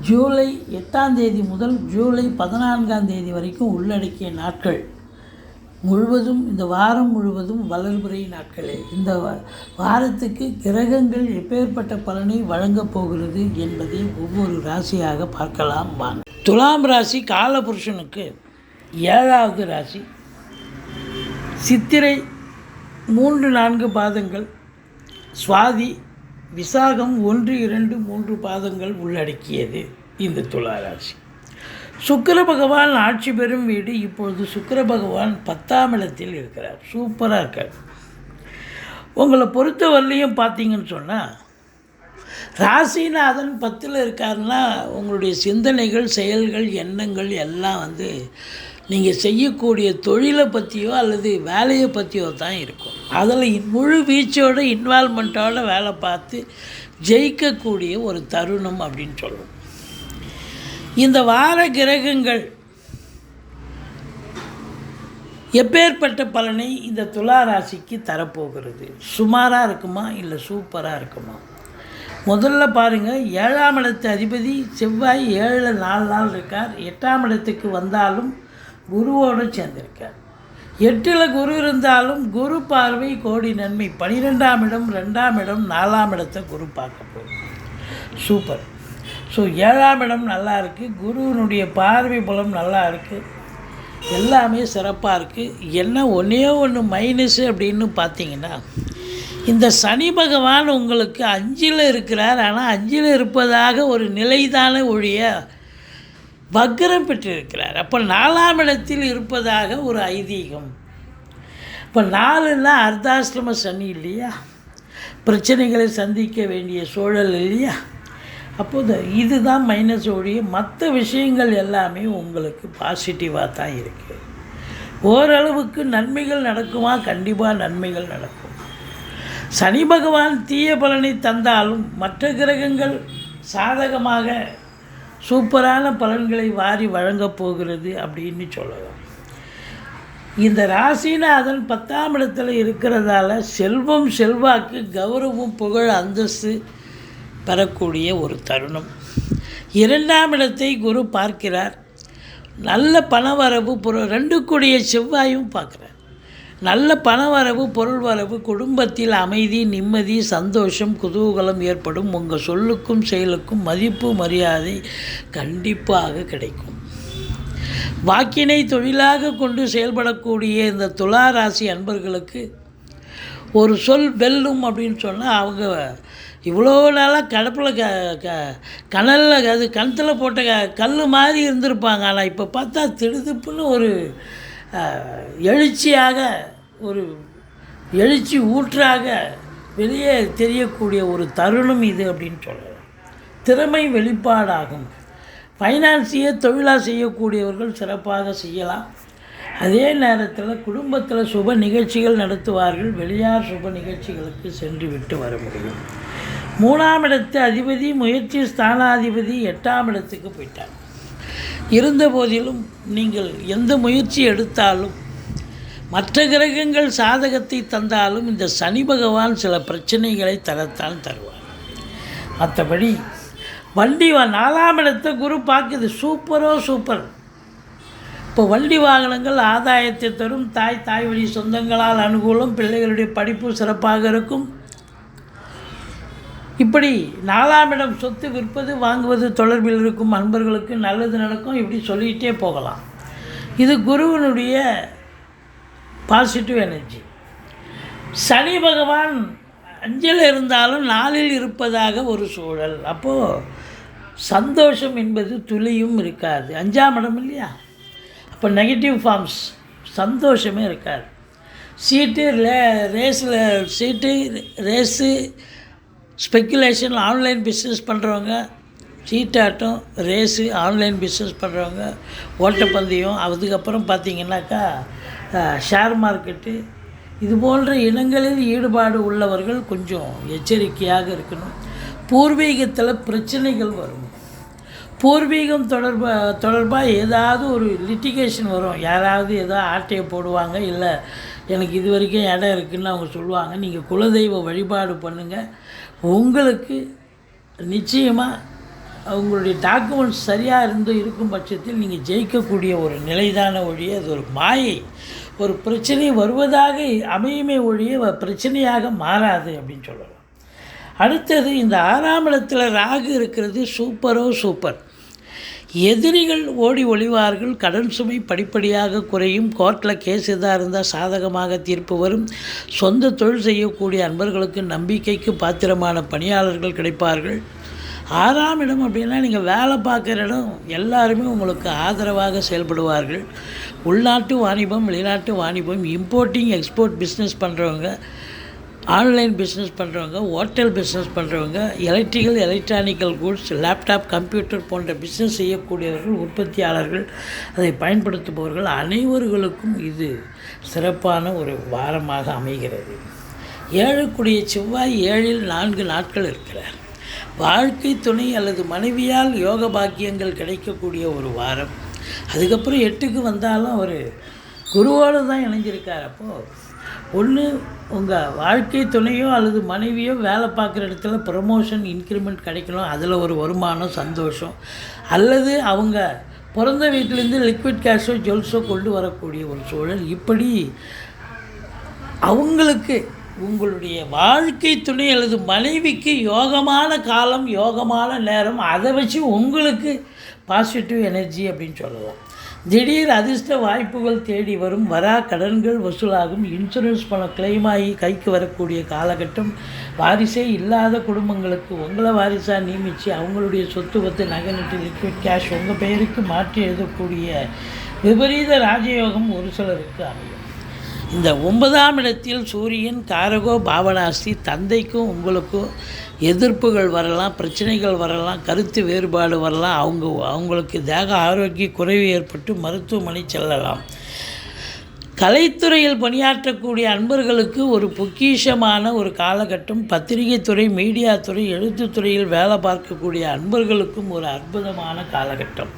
ஜூலை எட்டாம் தேதி முதல் ஜூலை பதினான்காம் தேதி வரைக்கும் உள்ளடக்கிய நாட்கள் முழுவதும் இந்த வாரம் முழுவதும் வளர்புரை நாட்களே. இந்த வாரத்துக்கு கிரகங்கள் எப்பேற்பட்ட பலனை வழங்கப் போகிறது என்பதை ஒவ்வொரு ராசியாக பார்க்கலாம் வாங்க. துலாம் ராசி காலபுருஷனுக்கு ஏழாவது ராசி. சித்திரை மூன்று நான்கு பாதங்கள். சுவாதி விசாகம் ஒன்று இரண்டு மூன்று பாதங்கள் உள்ளடக்கியது இந்த துளாராசி. சுக்கர பகவான் ஆட்சி பெறும் வீடு இப்பொழுது சுக்கர பகவான் பத்தாம் இடத்தில் இருக்கிறார். சூப்பராக இருக்கார். உங்களை பொறுத்த வரலையும் பார்த்தீங்கன்னு சொன்னால் ராசிநாதன் பத்தில் இருக்காருன்னா உங்களுடைய சிந்தனைகள் செயல்கள் எண்ணங்கள் எல்லாம் வந்து நீங்கள் செய்யக்கூடிய தொழிலை பற்றியோ அல்லது வேலையை பற்றியோ தான் இருக்கும். அதில் முழு வீச்சோட இன்வால்மெண்ட்டோட வேலை பார்த்து ஜெயிக்கக்கூடிய ஒரு தருணம் அப்படின்னு சொல்லுவோம். இந்த வார கிரகங்கள் எப்பேற்பட்ட பலனை இந்த துலா ராசிக்கு தரப்போகிறது? சுமாராக இருக்குமா? இல்லை சூப்பராக இருக்குமா? முதல்ல பாருங்கள் ஏழாம் இடத்து அதிபதி செவ்வாய் ஏழில் நாலு நாள் இருக்கார். எட்டாம் இடத்துக்கு வந்தாலும் குருவோடு சேர்ந்திருக்கார் எட்டில் குரு இருந்தாலும் குரு பார்வை கோடி நன்மை. பனிரெண்டாம் இடம் ரெண்டாம் இடம் நாலாம் இடத்தை குரு பார்க்க போகும் சூப்பர் ஸோ ஏழாம் இடம் நல்லா இருக்குது குருவினுடைய பார்வை புலம் நல்லா இருக்குது எல்லாமே சிறப்பாக இருக்குது என்ன ஒன்றே ஒன்று மைனஸு அப்படின்னு பார்த்தீங்கன்னா இந்த சனி பகவான் உங்களுக்கு அஞ்சில் இருக்கிறார். ஆனால் அஞ்சில் இருப்பதாக ஒரு நிலைதான ஒழிய வக்ரம் பெற்றிருக்கிறார். அப்போ நாலாம் இடத்தில் இருப்பதாக ஒரு ஐதீகம். இப்போ நாலுன்னா அர்த்தாசிரம சனி இல்லையா? பிரச்சனைகளை சந்திக்க வேண்டிய சூழல் இல்லையா? அப்போது இதுதான் மைனஸ் ஒழிய மற்ற விஷயங்கள் எல்லாமே உங்களுக்கு பாசிட்டிவாக தான் இருக்குது ஓரளவுக்கு நன்மைகள் நடக்குமா? கண்டிப்பாக நன்மைகள் நடக்கும். சனி பகவான் தீய பலனை தந்தாலும் மற்ற கிரகங்கள் சாதகமாக சூப்பரான பலன்களை வாரி வழங்கப் போகிறது அப்படின்னு சொல்லலாம். இந்த ராசிநாதன் பத்தாம் இடத்துல இருக்கிறதால செல்வம் செல்வாக்கு கௌரவம் புகழ் அந்தஸ்து பெறக்கூடிய ஒரு தருணம். இரண்டாம் இடத்தை குரு பார்க்கிறார். நல்ல பணவரவு புற ரெண்டு கூடிய செவ்வாயும் பார்க்குறார். நல்ல பணவரவு பொருள் வரவு குடும்பத்தில் அமைதி நிம்மதி சந்தோஷம் குதூகலம் ஏற்படும். உங்கள் சொல்லுக்கும் செயலுக்கும் மதிப்பு மரியாதை கண்டிப்பாக கிடைக்கும். வாக்கினை தொழிலாக கொண்டு செயல்படக்கூடிய இந்த துலா ராசி அன்பர்களுக்கு ஒரு சொல் வெல்லும் அப்படின்னு சொன்னால் அவங்க இவ்வளோ நாளாக கடப்பில் க க கணலில் அது கணத்தில் போட்ட க கல் மாதிரி இருந்திருப்பாங்க. ஆனால் இப்போ பார்த்தா திடுதுப்புன்னு ஒரு எழுச்சியாக ஒரு எழுச்சி ஊற்றாக வெளியே தெரியக்கூடிய ஒரு தருணம் இது அப்படின்னு சொல்லலாம் திறமை வெளிப்பாடாகும். ஃபைனான்ஸையே தொழிலாக செய்யக்கூடியவர்கள் சிறப்பாக செய்யலாம். அதே நேரத்தில் குடும்பத்தில் சுப நிகழ்ச்சிகள் நடத்துவார்கள். வெளியார் சுப நிகழ்ச்சிகளுக்கு சென்று விட்டு வர முடியும். மூணாம் இடத்து அதிபதி முயற்சி ஸ்தானாதிபதி எட்டாம் இடத்துக்கு போயிட்டார். இருந்த போதிலும் நீங்கள் எந்த முயற்சி எடுத்தாலும் மற்ற கிரகங்கள் சாதகத்தை தந்தாலும் இந்த சனி பகவான் சில பிரச்சனைகளை தரத்தான் தருவார். மற்றபடி வண்டி வா நாலாம் இடத்தை குரு பார்க்குது. சூப்பரோ சூப்பர். இப்போ வண்டி வாகனங்கள் ஆதாயத்தை தரும். தாய் தாய் வழி சொந்தங்களால் அனுகூலம் பிள்ளைகளுடைய படிப்பு சிறப்பாக இருக்கும். இப்படி நாலாம் இடம் சொத்து விற்பது வாங்குவது தொடர்பில் இருக்கும் அன்பர்களுக்கு நல்லது நடக்கும் இப்படி சொல்லிகிட்டே போகலாம். இது குருவினுடைய பாசிட்டிவ் எனர்ஜி சனி பகவான் அஞ்சில் இருந்தாலும் நாளில் இருப்பதாக ஒரு சூழல். அப்போது சந்தோஷம் என்பது துளியும் இருக்காது. அஞ்சாம் இடம் இல்லையா? அப்போ நெகட்டிவ் ஃபார்ம்ஸ் சந்தோஷமே இருக்காது. சீட்டு ரே ரேஸில் சீட்டு ரேஸு ஸ்பெக்குலேஷன் ஆன்லைன் பிஸ்னஸ் பண்ணுறவங்க சீட்டாட்டம் ரேஸு ஆன்லைன் பிஸ்னஸ் பண்ணுறவங்க ஓட்டப்பந்தயம் அதுக்கப்புறம் பார்த்திங்கனாக்கா ஷேர் மார்க்கெட்டு இது போன்ற இனங்களில் ஈடுபாடு உள்ளவர்கள் கொஞ்சம் எச்சரிக்கையாக இருக்கணும். பூர்வீகத்தில் பிரச்சனைகள் வரும். பூர்வீகம் தொடர்பா தொடர்பாக ஏதாவது ஒரு லிட்டிகேஷன் வரும். யாராவது ஏதோ ஆட்டையை போடுவாங்க இல்லை எனக்கு இது வரைக்கும் இடம் இருக்குதுன்னு அவங்க சொல்லுவாங்க. நீங்கள் குலதெய்வ வழிபாடு பண்ணுங்கள் உங்களுக்கு நிச்சயமாக உங்களுடைய டாக்குமெண்ட்ஸ் சரியாக இருந்து இருக்கும் பட்சத்தில் நீங்கள் ஜெயிக்கக்கூடிய ஒரு நிலைதான ஒழிய அது ஒரு மாயை. ஒரு பிரச்சனை வருவதாக அமையுமே ஒழிய வ- பிரச்சனையாக மாறாது அப்படின்னு சொல்லலாம். அடுத்தது இந்த ஆறாம் இடத்தில் ராகு இருக்கிறது சூப்பரோ சூப்பர் எதிரிகள் ஓடி ஒளிவார்கள் கடன் சுமை படிப்படியாக குறையும் கோர்ட்டில் கேஸ் எதாக இருந்தால் சாதகமாக தீர்ப்பு வரும். சொந்த தொழில் செய்யக்கூடிய அன்பர்களுக்கு நம்பிக்கைக்கு பாத்திரமான பணியாளர்கள் கிடைப்பார்கள். ஆறாம் இடம் அப்படின்னா நீங்கள் வேலை பார்க்குற இடம் எல்லாருமே உங்களுக்கு ஆதரவாக செயல்படுவார்கள். உள்நாட்டு வாணிபம் வெளிநாட்டு வாணிபம் இம்போர்ட்டிங் எக்ஸ்போர்ட் பிஸ்னஸ் பண்ணுறவங்க ஆன்லைன் பிஸ்னஸ் பண்ணுறவங்க ஹோட்டல் பிஸ்னஸ் பண்ணுறவங்க electrical electronical goods laptop computer போன்ற பிஸ்னஸ் செய்யக்கூடியவர்கள் உற்பத்தியாளர்கள் அதை பயன்படுத்துபவர்கள் அனைவர்களுக்கும் இது சிறப்பான ஒரு வாரமாக அமைகிறது. ஏழுக்குடிய செவ்வாய் ஏழில் நான்கு நாட்கள் இருக்கிறார். வாழ்க்கை துணை அல்லது மனைவியால் யோக பாக்கியங்கள் கிடைக்கக்கூடிய ஒரு வாரம். அதுக்கப்புறம் எட்டுக்கு வந்தாலும் அவர் குருவோடு தான் இணைஞ்சிருக்கார் அப்போது ஒன்று உங்கள் வாழ்க்கை துணையோ அல்லது மனைவியோ வேலை பார்க்குற இடத்துல ப்ரமோஷன் இன்க்ரிமெண்ட் கிடைக்கணும். அதில் ஒரு வருமானம் சந்தோஷம். அல்லது அவங்க பிறந்த வீட்டிலேருந்து லிக்விட் கேஷோ ஜுவல்ஸோ கொண்டு வரக்கூடிய ஒரு சூழல். இப்படி அவங்களுக்கு உங்களுடைய வாழ்க்கை துணை அல்லது மனைவிக்கு யோகமான காலம் யோகமான நேரம் அதை வச்சு உங்களுக்கு பாசிட்டிவ் எனர்ஜி அப்படின்னு சொல்லலாம். திடீர் அதிர்ஷ்ட வாய்ப்புகள் தேடி வரும். வரா கடன்கள் வசூலாகும். இன்சூரன்ஸ் பணம் claim ஆகி கைக்கு வரக்கூடிய காலகட்டம். வாரிசே இல்லாத குடும்பங்களுக்கு உங்களை வாரிசாக நியமித்து அவங்களுடைய சொத்து பத்து நகை நட்டு லிக்விட் கேஷ் உங்கள் பெயருக்கு மாற்றி எழுதக்கூடிய விபரீத ராஜயோகம் ஒரு சிலருக்கு அமையும். இந்த ஒன்பதாம் இடத்தில் சூரியன் காரகோ பாவனாஸ்தி தந்தைக்கும் உங்களுக்கும் எதிர்ப்புகள் வரலாம் பிரச்சனைகள் வரலாம் கருத்து வேறுபாடு வரலாம். அவங்க அவங்களுக்கு தேக ஆரோக்கிய குறைவு ஏற்பட்டு மருத்துவமனை செல்லலாம். கலைத்துறையில் பணியாற்றக்கூடிய அன்பர்களுக்கு ஒரு பொக்கிஷமான ஒரு காலகட்டம். பத்திரிகை துறை மீடியா துறை எழுத்துத்துறையில் வேலை பார்க்கக்கூடிய அன்பர்களுக்கும் ஒரு அற்புதமான காலகட்டம்.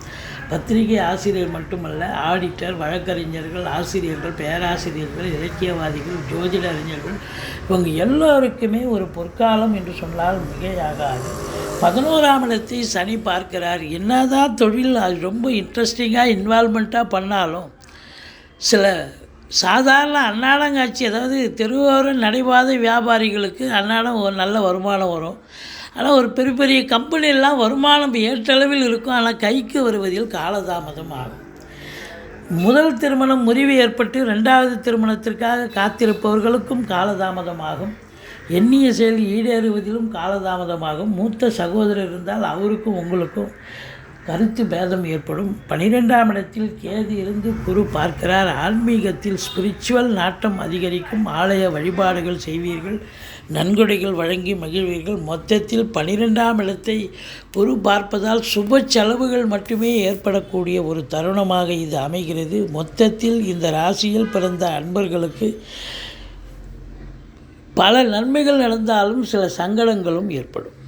பத்திரிகை ஆசிரியர் மட்டுமல்ல ஆடிட்டர் வழக்கறிஞர்கள் ஆசிரியர்கள் பேராசிரியர்கள் இலக்கியவாதிகள் ஜோதிட அறிஞர்கள் இவங்க எல்லோருக்குமே ஒரு பொற்காலம் என்று சொன்னால் மிகையாகாது. பதினோராம் இடத்தை சனி பார்க்கிறார். என்னதான் தொழில் அது ரொம்ப இன்ட்ரெஸ்டிங்காக இன்வால்மெண்ட்டாக பண்ணாலும் சில சாதாரண அன்னாடங்காட்சி அதாவது தெருவோர நடைபாதை வியாபாரிகளுக்கு அன்னாடம் ஒரு நல்ல வருமானம் வரும். ஆனால் ஒரு பெரிய பெரிய கம்பெனியெல்லாம் வருமானம் ஏற்றளவில் இருக்கும். ஆனால் கைக்கு வருவதில் காலதாமதம் ஆகும். முதல் திருமணம் முறிவு ஏற்பட்டு ரெண்டாவது திருமணத்திற்காக காத்திருப்பவர்களுக்கும் காலதாமதமாகும் எண்ணிய செயல் ஈடேறுவதிலும் காலதாமதமாகும் மூத்த சகோதரர் இருந்தால் அவருக்கும் உங்களுக்கும் கருத்து பேதம் ஏற்படும். பனிரெண்டாம் இடத்தில் கேது இருந்து குரு பார்க்கிறார். ஆன்மீகத்தில் ஸ்பிரிச்சுவல் நாட்டம் அதிகரிக்கும். ஆலய வழிபாடுகள் செய்வீர்கள். நன்கொடைகள் வழங்கி மகிழ்வீர்கள். மொத்தத்தில் பனிரெண்டாம் இடத்தை குரு பார்ப்பதால் சுப செலவுகள் மட்டுமே ஏற்படக்கூடிய ஒரு தருணமாக இது அமைகிறது. மொத்தத்தில் இந்த ராசியில் பிறந்த அன்பர்களுக்கு பல நன்மைகள் நடந்தாலும் சில சங்கடங்களும் ஏற்படும்.